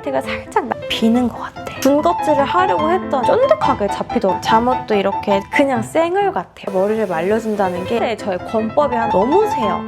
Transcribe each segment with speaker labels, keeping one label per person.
Speaker 1: 하이라이트가 살짝 비는 것 같아. 군것질을 하려고 했던 쫀득하게 잡히더라고. 잠옷도 이렇게 그냥 생얼 같아요. 머리를 말려준다는 게 저의 권법이 한 너무 세요.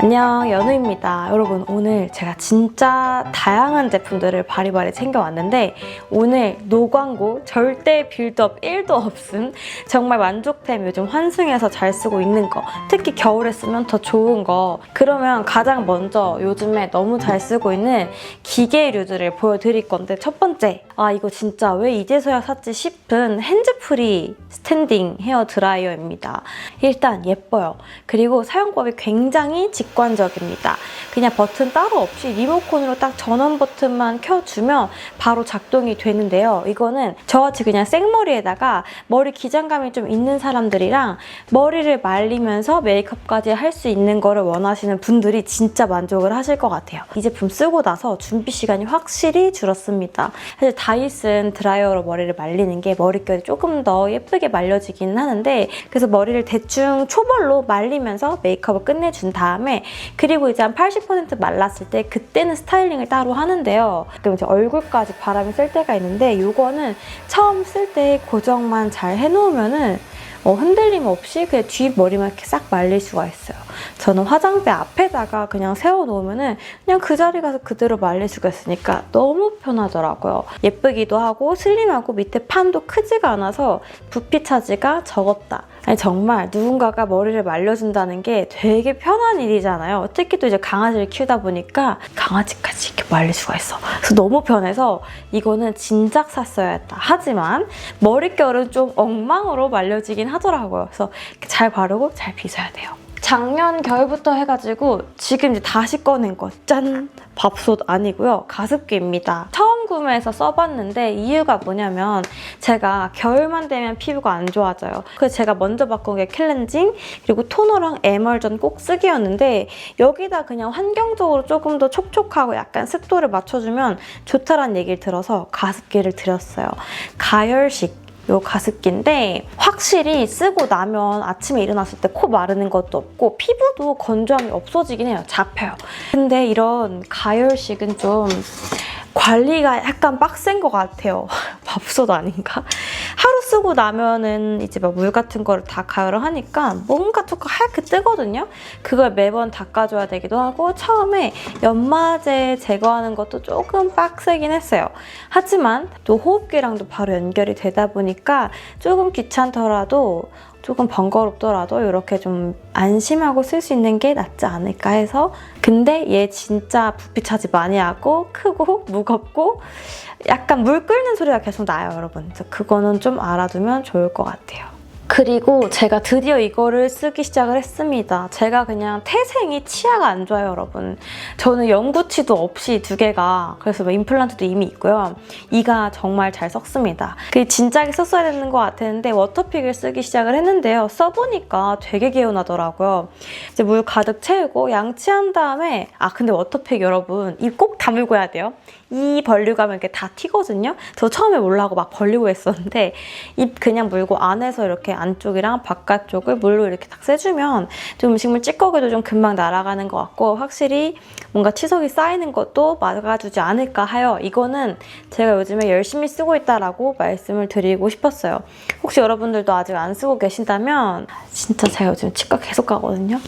Speaker 1: 안녕 연우입니다. 여러분 오늘 제가 진짜 다양한 제품들을 바리바리 챙겨왔는데 오늘 노광고 절대 빌드업 1도 없음 정말 만족템 요즘 환승해서 잘 쓰고 있는 거 특히 겨울에 쓰면 더 좋은 거. 그러면 가장 먼저 요즘에 너무 잘 쓰고 있는 기계류들을 보여드릴 건데 첫 번째 아 이거 진짜 왜 이제서야 샀지 싶은 핸즈프리 스탠딩 헤어 드라이어입니다. 일단 예뻐요. 그리고 사용법이 굉장히 직 관적입니다. 그냥 버튼 따로 없이 리모컨으로 딱 전원 버튼만 켜주면 바로 작동이 되는데요. 이거는 저같이 그냥 생머리에다가 머리 기장감이 좀 있는 사람들이랑 머리를 말리면서 메이크업까지 할 수 있는 거를 원하시는 분들이 진짜 만족을 하실 것 같아요. 이 제품 쓰고 나서 준비 시간이 확실히 줄었습니다. 사실 다이슨 드라이어로 머리를 말리는 게 머릿결이 조금 더 예쁘게 말려지기는 하는데 그래서 머리를 대충 초벌로 말리면서 메이크업을 끝내준 다음에 그리고 이제 한 80% 말랐을 때 그때는 스타일링을 따로 하는데요. 그럼 이제 얼굴까지 바람이 셀 때가 있는데 이거는 처음 쓸 때 고정만 잘 해놓으면은 어, 흔들림 없이 그냥 뒷머리만 이렇게 싹 말릴 수가 있어요. 저는 화장대 앞에다가 그냥 세워놓으면은 그냥 그 자리 가서 그대로 말릴 수가 있으니까 너무 편하더라고요. 예쁘기도 하고 슬림하고 밑에 판도 크지가 않아서 부피 차지가 적었다. 아니 정말 누군가가 머리를 말려준다는 게 되게 편한 일이잖아요. 특히 또 이제 강아지를 키우다 보니까 강아지까지 이렇게 말릴 수가 있어. 그래서 너무 편해서 이거는 진작 샀어야 했다. 하지만 머릿결은 좀 엉망으로 말려지긴 하더라고요. 그래서 잘 바르고 잘 빗어야 돼요. 작년 겨울부터 해가지고 지금 이제 다시 꺼낸 거 짠! 밥솥 아니고요. 가습기입니다. 처음 구매해서 써봤는데 이유가 뭐냐면 제가 겨울만 되면 피부가 안 좋아져요. 그래서 제가 먼저 바꾼 게 클렌징 그리고 토너랑 에멀전 꼭 쓰기였는데 여기다 그냥 환경적으로 조금 더 촉촉하고 약간 습도를 맞춰주면 좋다라는 얘기를 들어서 가습기를 드렸어요. 가열식 요 가습기인데 확실히 쓰고 나면 아침에 일어났을 때 코 마르는 것도 없고 피부도 건조함이 없어지긴 해요. 잡혀요. 근데 이런 가열식은 좀 관리가 약간 빡센 것 같아요. 밥솥 아닌가? 하루 쓰고 나면은 이제 막 물 같은 거를 다 가열을 하니까 뭔가 조금 하얗게 뜨거든요. 그걸 매번 닦아줘야 되기도 하고 처음에 연마제 제거하는 것도 조금 빡세긴 했어요. 하지만 또 호흡기랑도 바로 연결이 되다 보니까 조금 귀찮더라도 조금 번거롭더라도 이렇게 좀 안심하고 쓸 수 있는 게 낫지 않을까 해서 근데 얘 진짜 부피 차지 많이 하고 크고 무겁고 약간 물 끓는 소리가 계속 나요 여러분. 그거는 좀 알아두면 좋을 것 같아요 그리고 제가 드디어 이거를 쓰기 시작을 했습니다. 제가 그냥 태생이 치아가 안 좋아요, 여러분. 저는 영구치도 없이 두 개가 그래서 뭐 임플란트도 이미 있고요. 이가 정말 잘 썩습니다. 그 진작에 썼어야 되는 것 같았는데 워터픽을 쓰기 시작을 했는데요. 써보니까 되게 개운하더라고요. 이제 물 가득 채우고 양치한 다음에 아 근데 워터픽 여러분 입 꼭 다물고 해야 돼요. 이 벌리고 가면 이렇게 다 튀거든요. 저 처음에 몰라고 막 벌리고 했었는데 입 그냥 물고 안에서 이렇게 안쪽이랑 바깥쪽을 물로 이렇게 딱 세주면 좀 음식물 찌꺼기도 좀 금방 날아가는 것 같고 확실히 뭔가 치석이 쌓이는 것도 막아주지 않을까 하여 이거는 제가 요즘에 열심히 쓰고 있다라고 말씀을 드리고 싶었어요. 혹시 여러분들도 아직 안 쓰고 계신다면 진짜 제가 요즘 치과 계속 가거든요.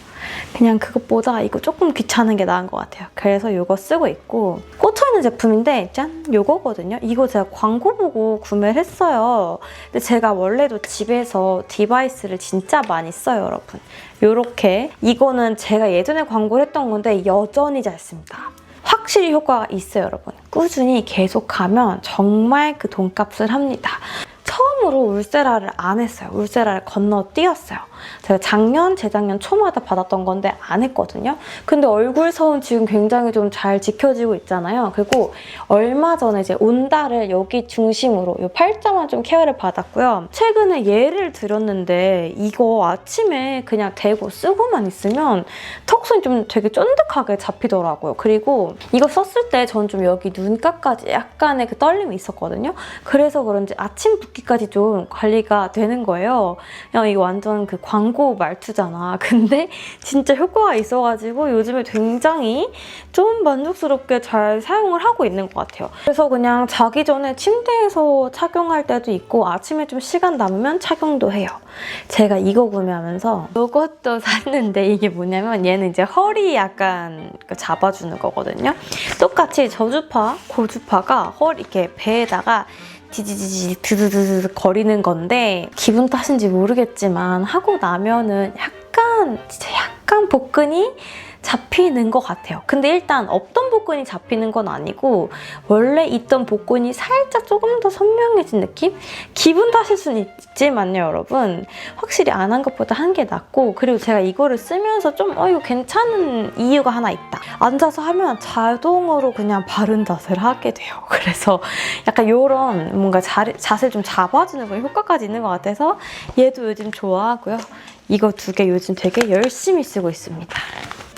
Speaker 1: 그냥 그것보다 이거 조금 귀찮은 게 나은 것 같아요. 그래서 이거 쓰고 있고 꽂혀있는 제품 인데 짠! 이거거든요. 이거 제가 광고 보고 구매를 했어요. 근데 제가 원래도 집에서 디바이스를 진짜 많이 써요, 여러분. 이렇게 이거는 제가 예전에 광고를 했던 건데 여전히 잘 씁니다. 확실히 효과가 있어요, 여러분. 꾸준히 계속하면 정말 그 돈값을 합니다. 처음으로 울세라를 안 했어요. 울세라를 건너뛰었어요. 제가 작년, 재작년 초마다 받았던 건데 안 했거든요. 근데 얼굴 서운 지금 굉장히 좀 잘 지켜지고 있잖아요. 그리고 얼마 전에 이제 온다를 여기 중심으로 이 팔자만 좀 케어를 받았고요. 최근에 얘를 들였는데 이거 아침에 그냥 대고 쓰고만 있으면 턱선이 좀 되게 쫀득하게 잡히더라고요. 그리고 이거 썼을 때 전 좀 여기 눈가까지 약간의 그 떨림이 있었거든요. 그래서 그런지 아침 붓기까지 좀 관리가 되는 거예요. 야, 이거 완전 그 광고 말투잖아. 근데 진짜 효과가 있어가지고 요즘에 굉장히 좀 만족스럽게 잘 사용을 하고 있는 것 같아요. 그래서 그냥 자기 전에 침대에서 착용할 때도 있고 아침에 좀 시간 남으면 착용도 해요. 제가 이거 구매하면서 이것도 샀는데 이게 뭐냐면 얘는 이제 허리 약간 그 잡아주는 거거든요. 똑같이 저주파, 고주파가 허리 이렇게 배에다가 지지지지 드드드드 거리는 건데 기분 탓인지 모르겠지만 하고 나면은 약간 진짜 약간 복근이 잡히는 것 같아요. 근데 일단 없던 복근이 잡히는 건 아니고 원래 있던 복근이 살짝 조금 더 선명해진 느낌? 기분 탓일 수는 있지만요, 여러분. 확실히 안 한 것보다 한 게 낫고 그리고 제가 이거를 쓰면서 좀 어, 이거 괜찮은 이유가 하나 있다. 앉아서 하면 자동으로 그냥 바른 자세를 하게 돼요. 그래서 약간 이런 뭔가 자, 자세를 좀 잡아주는 거 효과까지 있는 것 같아서 얘도 요즘 좋아하고요. 이거 두 개 요즘 되게 열심히 쓰고 있습니다.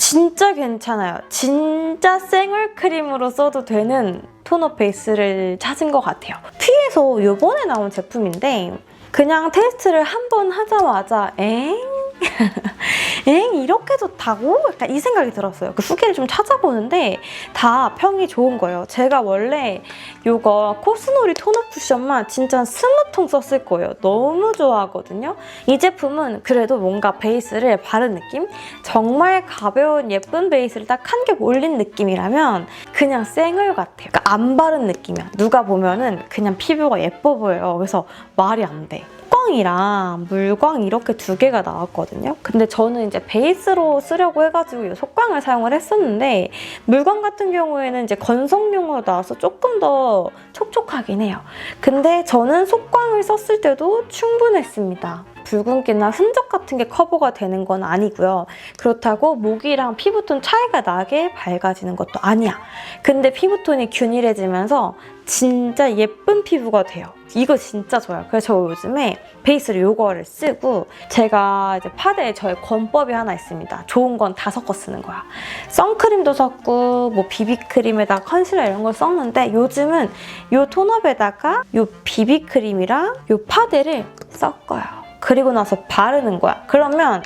Speaker 1: 진짜 괜찮아요. 진짜 생얼 크림으로 써도 되는 토너 베이스를 찾은 것 같아요. 퓨에서 요번에 나온 제품인데 그냥 테스트를 한 번 하자마자 엥? 엥? 이렇게 좋다고? 약간 이 생각이 들었어요. 그 후기를 좀 찾아보는데 다 평이 좋은 거예요. 제가 원래 이거 코스놀이 토너 쿠션만 진짜 한 스무 통 썼을 거예요. 너무 좋아하거든요. 이 제품은 그래도 뭔가 베이스를 바른 느낌? 정말 가벼운 예쁜 베이스를 딱 한 겹 올린 느낌이라면 그냥 생얼 같아요. 그러니까 안 바른 느낌이야. 누가 보면은 그냥 피부가 예뻐 보여요. 그래서 말이 안 돼. 속광이랑 물광 이렇게 두 개가 나왔거든요. 근데 저는 이제 베이스로 쓰려고 해가지고 이 속광을 사용을 했었는데 물광 같은 경우에는 이제 건성용으로 나와서 조금 더 촉촉하긴 해요. 근데 저는 속광을 썼을 때도 충분했습니다. 붉은기나 흔적 같은 게 커버가 되는 건 아니고요. 그렇다고 목이랑 피부톤 차이가 나게 밝아지는 것도 아니야. 근데 피부톤이 균일해지면서 진짜 예쁜 피부가 돼요. 이거 진짜 좋아요. 그래서 저 요즘에 베이스를 요거를 쓰고 제가 이제 파데에 저의 권법이 하나 있습니다. 좋은 건 다 섞어 쓰는 거야. 선크림도 섞고 뭐 비비크림에다가 컨실러 이런 걸 썼는데 요즘은 요 톤업에다가 요 비비크림이랑 요 파데를 섞어요. 그리고 나서 바르는 거야. 그러면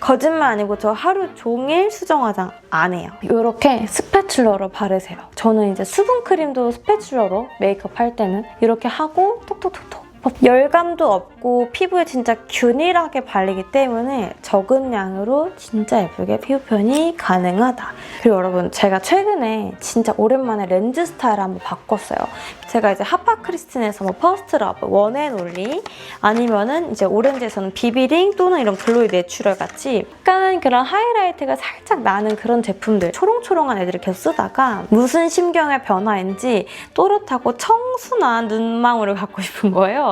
Speaker 1: 거짓말 아니고 저 하루 종일 수정 화장 안 해요. 이렇게 스패츌러로 바르세요. 저는 이제 수분크림도 스패츌러로 메이크업 할 때는 이렇게 하고 톡톡톡톡 열감도 없고 피부에 진짜 균일하게 발리기 때문에 적은 양으로 진짜 예쁘게 피부 표현이 가능하다. 그리고 여러분 제가 최근에 진짜 오랜만에 렌즈 스타일을 한번 바꿨어요. 제가 이제 하파크리스틴에서 뭐 퍼스트 러브, 원앤올리 아니면은 이제 오렌지에서는 비비링 또는 이런 글로이 내추럴 같이 약간 그런 하이라이트가 살짝 나는 그런 제품들 초롱초롱한 애들을 계속 쓰다가 무슨 심경의 변화인지 또렷하고 청순한 눈망울을 갖고 싶은 거예요.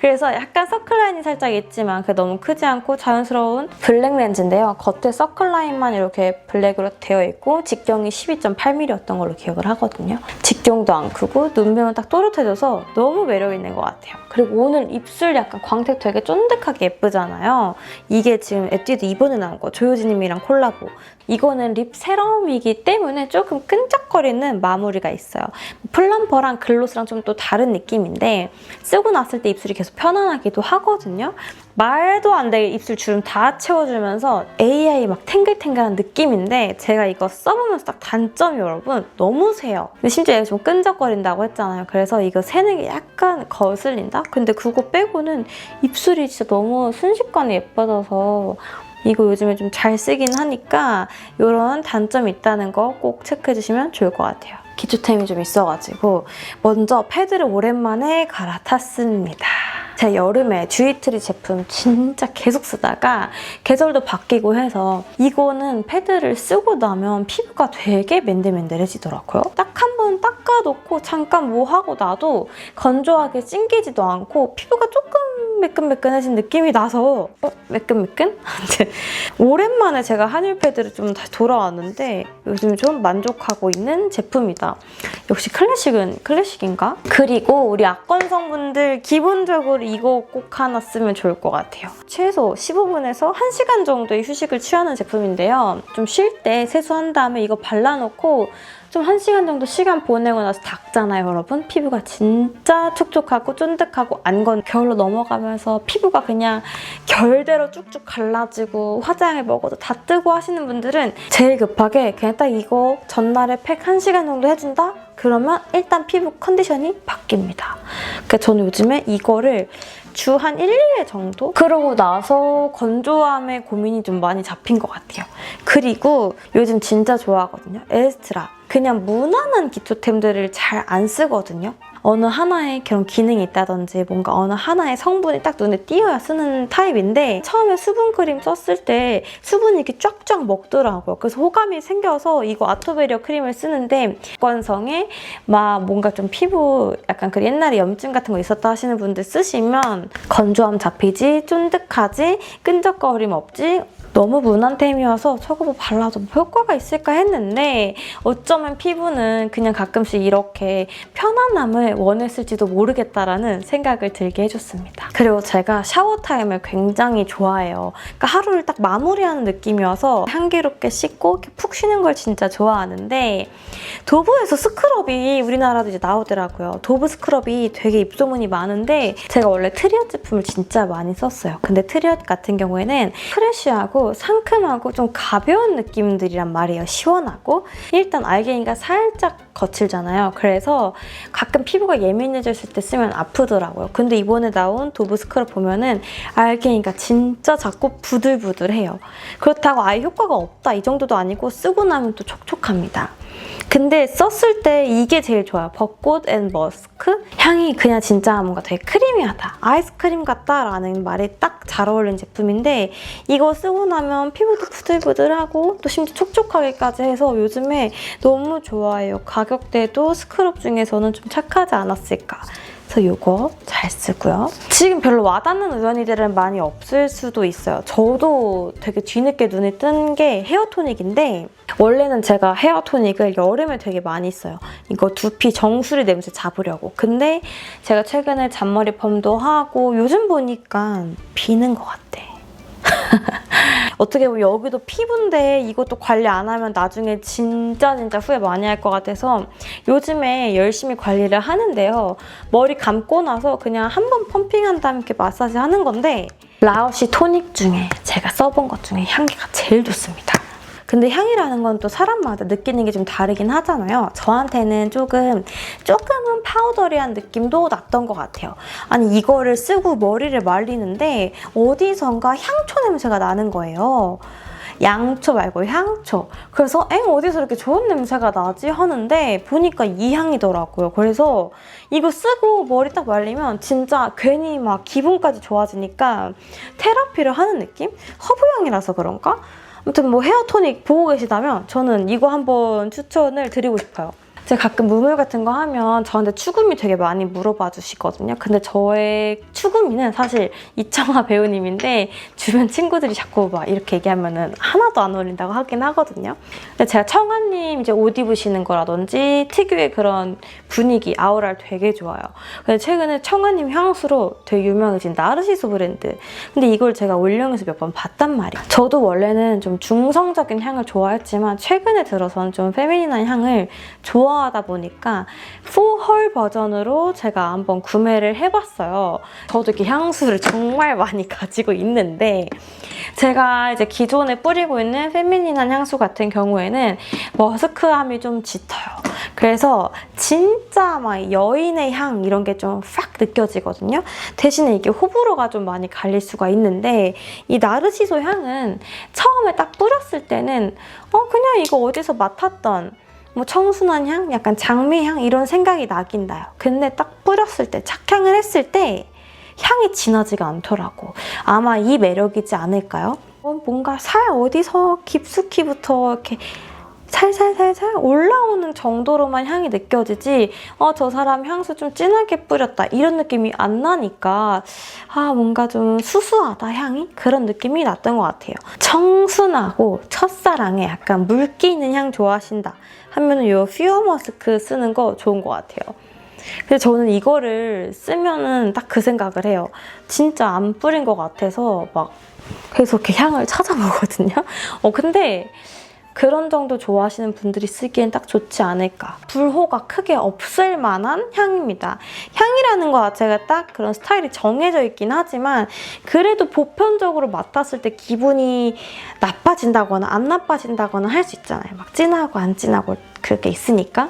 Speaker 1: 그래서 약간 서클라인이 살짝 있지만 그게 너무 크지 않고 자연스러운 블랙 렌즈인데요. 겉에 서클라인만 이렇게 블랙으로 되어 있고 직경이 12.8mm였던 걸로 기억을 하거든요. 직경도 안 크고 눈매만 딱 또렷해져서 너무 매력 있는 것 같아요. 그리고 오늘 입술 약간 광택 되게 쫀득하게 예쁘잖아요. 이게 지금 에뛰드 이번에 나온 거 조효진님이랑 콜라보. 이거는 립 세럼이기 때문에 조금 끈적거리는 마무리가 있어요. 플럼퍼랑 글로스랑 좀 또 다른 느낌인데 쓰고 났을 때 입술이 계속 편안하기도 하거든요. 말도 안 되게 입술 주름 다 채워주면서 AI 막 탱글탱글한 느낌인데 제가 이거 써보면서 딱 단점이 여러분 너무 세요. 근데 심지어 좀 끈적거린다고 했잖아요. 그래서 이거 새는 게 약간 거슬린다? 근데 그거 빼고는 입술이 진짜 너무 순식간에 예뻐져서 이거 요즘에 좀 잘 쓰긴 하니까 이런 단점이 있다는 거 꼭 체크해 주시면 좋을 것 같아요. 기초템이 좀 있어가지고 먼저 패드를 오랜만에 갈아탔습니다. 제가 여름에 듀이트리 제품 진짜 계속 쓰다가 계절도 바뀌고 해서 이거는 패드를 쓰고 나면 피부가 되게 맨들맨들해지더라고요. 딱 한 번 닦아놓고 잠깐 뭐 하고 나도 건조하게 찡기지도 않고 피부가 조금 매끈매끈해진 느낌이 나서 어? 매끈매끈? 오랜만에 제가 한일 패드를 좀 다시 돌아왔는데 요즘 좀 만족하고 있는 제품이다. 역시 클래식은 클래식인가? 그리고 우리 악건성분들 기본적으로 이거 꼭 하나 쓰면 좋을 것 같아요. 최소 15분에서 1시간 정도의 휴식을 취하는 제품인데요. 좀 쉴 때 세수한 다음에 이거 발라놓고 좀 한 시간 정도 시간 보내고 나서 닦잖아요, 여러분. 피부가 진짜 촉촉하고 쫀득하고 안 건 겨울로 넘어가면서 피부가 그냥 결대로 쭉쭉 갈라지고 화장을 먹어도 다 뜨고 하시는 분들은 제일 급하게 그냥 딱 이거 전날에 팩 한시간 정도 해준다? 그러면 일단 피부 컨디션이 바뀝니다. 그러니까 저는 요즘에 이거를 주 한 1, 2회 정도? 그러고 나서 건조함에 고민이 좀 많이 잡힌 것 같아요. 그리고 요즘 진짜 좋아하거든요. 에스트라. 그냥 무난한 기초템들을 잘 안 쓰거든요. 어느 하나에 그런 기능이 있다든지 뭔가 어느 하나의 성분이 딱 눈에 띄어야 쓰는 타입인데 처음에 수분크림 썼을 때 수분이 이렇게 쫙쫙 먹더라고요. 그래서 호감이 생겨서 이거 아토베리어 크림을 쓰는데 건성에 막 뭔가 좀 피부 약간 그 옛날에 염증 같은 거 있었다 하시는 분들 쓰시면 건조함 잡히지 쫀득하지 끈적거림 없지 너무 무난 템이어서 저거 뭐 발라도 뭐 효과가 있을까 했는데 어쩌면 피부는 그냥 가끔씩 이렇게 편안함을 원했을지도 모르겠다라는 생각을 들게 해줬습니다. 그리고 제가 샤워 타임을 굉장히 좋아해요. 그러니까 하루를 딱 마무리하는 느낌이어서 향기롭게 씻고 푹 쉬는 걸 진짜 좋아하는데 도브에서 스크럽이 우리나라도 이제 나오더라고요. 도브 스크럽이 되게 입소문이 많은데 제가 원래 트리엇 제품을 진짜 많이 썼어요. 근데 트리엇 같은 경우에는 프레쉬하고 상큼하고 좀 가벼운 느낌들이란 말이에요. 시원하고 일단 알갱이가 살짝 거칠잖아요. 그래서 가끔 피부가 예민해졌을 때 쓰면 아프더라고요. 근데 이번에 나온 도브 스크럽 보면은 알갱이가 진짜 작고 부들부들해요. 그렇다고 아예 효과가 없다 이 정도도 아니고 쓰고 나면 또 촉촉합니다. 근데 썼을 때 이게 제일 좋아요. 벚꽃 앤 머스크? 향이 그냥 진짜 뭔가 되게 크리미하다. 아이스크림 같다라는 말이 딱잘 어울리는 제품인데 이거 쓰고 나면 피부도 부들부들하고 또 심지어 촉촉하게까지 해서 요즘에 너무 좋아해요. 가격대도 스크럽 중에서는 좀 착하지 않았을까. 그래서 이거 잘 쓰고요. 지금 별로 와닿는 의원이들은 많이 없을 수도 있어요. 저도 되게 뒤늦게 눈에 뜬 게 헤어토닉인데 원래는 제가 헤어토닉을 여름에 되게 많이 써요. 이거 두피 정수리 냄새 잡으려고. 근데 제가 최근에 잔머리 펌도 하고 요즘 보니까 비는 것 같아. 어떻게 보면 여기도 피부인데 이것도 관리 안 하면 나중에 진짜 진짜 후회 많이 할 것 같아서 요즘에 열심히 관리를 하는데요. 머리 감고 나서 그냥 한 번 펌핑한 다음에 이렇게 마사지 하는 건데 라오시 토닉 중에 제가 써본 것 중에 향기가 제일 좋습니다. 근데 향이라는 건 또 사람마다 느끼는 게 좀 다르긴 하잖아요. 저한테는 조금, 조금은 파우더리한 느낌도 났던 것 같아요. 아니, 이거를 쓰고 머리를 말리는데 어디선가 향초 냄새가 나는 거예요. 양초 말고 향초. 그래서 엥 어디서 이렇게 좋은 냄새가 나지 하는데 보니까 이 향이더라고요. 그래서 이거 쓰고 머리 딱 말리면 진짜 괜히 막 기분까지 좋아지니까 테라피를 하는 느낌? 허브향이라서 그런가? 아무튼 뭐 헤어토닉 보고 계시다면 저는 이거 한번 추천을 드리고 싶어요. 제가 가끔 무물 같은 거 하면 저한테 추구미 되게 많이 물어봐 주시거든요. 근데 저의 추구미는 사실 이청아 배우님인데 주변 친구들이 자꾸 막 이렇게 얘기하면은 하나도 안 어울린다고 하긴 하거든요. 근데 제가 청아님 이제 옷 입으시는 거라든지 특유의 그런 분위기, 아우라를 되게 좋아요. 근데 최근에 청아님 향수로 되게 유명해진 나르시소 브랜드. 근데 이걸 제가 올영에서 몇 번 봤단 말이에요. 저도 원래는 좀 중성적인 향을 좋아했지만 최근에 들어서는 좀 페미닌한 향을 좋아 하다 보니까 포헐 버전으로 제가 한번 구매를 해봤어요. 저도 이렇게 향수를 정말 많이 가지고 있는데 제가 이제 기존에 뿌리고 있는 페미닌한 향수 같은 경우에는 머스크함이 좀 짙어요. 그래서 진짜 막 여인의 향 이런 게좀팍 느껴지거든요. 대신에 이게 호불호가 좀 많이 갈릴 수가 있는데 이 나르시소 향은 처음에 딱 뿌렸을 때는 어 그냥 이거 어디서 맡았던 뭐 청순한 향, 약간 장미향 이런 생각이 나긴 나요. 근데 딱 뿌렸을 때 착향을 했을 때 향이 진하지가 않더라고. 아마 이 매력이지 않을까요? 어, 뭔가 살 어디서 깊숙이부터 이렇게 살살살살 올라오는 정도로만 향이 느껴지지 어 저 사람 향수 좀 진하게 뿌렸다 이런 느낌이 안 나니까 아 뭔가 좀 수수하다 향이? 그런 느낌이 났던 것 같아요. 청순하고 첫사랑에 약간 물기 있는 향 좋아하신다 하면 은 이 퓨어 머스크 쓰는 거 좋은 것 같아요. 근데 저는 이거를 쓰면은 딱 그 생각을 해요. 진짜 안 뿌린 것 같아서 막 계속 이렇게 향을 찾아보거든요. 어 근데 그런 정도 좋아하시는 분들이 쓰기엔 딱 좋지 않을까. 불호가 크게 없을 만한 향입니다. 향이라는 거 자체가 딱 그런 스타일이 정해져 있긴 하지만 그래도 보편적으로 맡았을 때 기분이 나빠진다거나 안 나빠진다거나 할 수 있잖아요. 막 진하고 안 진하고 그게 있으니까.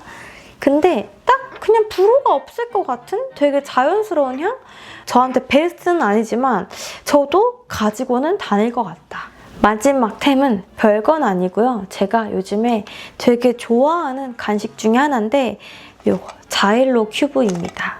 Speaker 1: 근데 딱 그냥 불호가 없을 것 같은 되게 자연스러운 향? 저한테 베스트는 아니지만 저도 가지고는 다닐 것 같다. 마지막 템은 별건 아니고요. 제가 요즘에 되게 좋아하는 간식 중에 하나인데 요거 자일로 큐브입니다.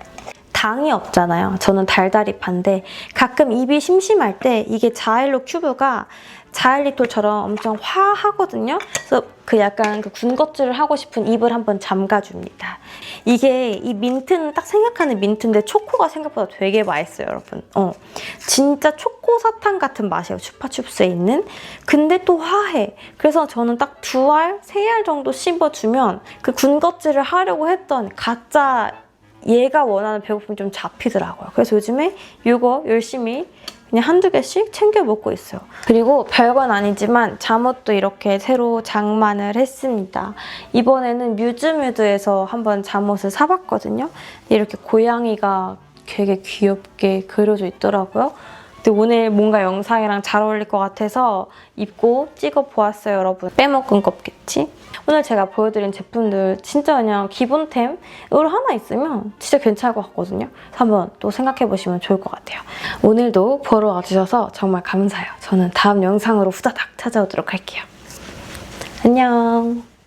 Speaker 1: 당이 없잖아요. 저는 달달이 파인데 가끔 입이 심심할 때 이게 자일로 큐브가 자일리톨처럼 엄청 화하거든요. 그래서 그 약간 그 군것질을 하고 싶은 입을 한번 잠가줍니다. 이게 이 민트는 딱 생각하는 민트인데 초코가 생각보다 되게 맛있어요, 여러분. 어, 진짜 초코 사탕 같은 맛이에요. 추파춥스에 있는. 근데 또 화해. 그래서 저는 딱 두 알, 세 알 정도 씹어주면 그 군것질을 하려고 했던 가짜 얘가 원하는 배고픔이 좀 잡히더라고요. 그래서 요즘에 이거 열심히 그냥 한두 개씩 챙겨 먹고 있어요. 그리고 별건 아니지만 잠옷도 이렇게 새로 장만을 했습니다. 이번에는 뮤즈뮤드에서 한번 잠옷을 사봤거든요. 이렇게 고양이가 되게 귀엽게 그려져 있더라고요. 오늘 뭔가 영상이랑 잘 어울릴 것 같아서 입고 찍어 보았어요, 여러분. 빼먹은 거 없겠지? 오늘 제가 보여드린 제품들 진짜 그냥 기본템으로 하나 있으면 진짜 괜찮을 것 같거든요. 한번 또 생각해 보시면 좋을 것 같아요. 오늘도 보러 와주셔서 정말 감사해요. 저는 다음 영상으로 후다닥 찾아오도록 할게요. 안녕.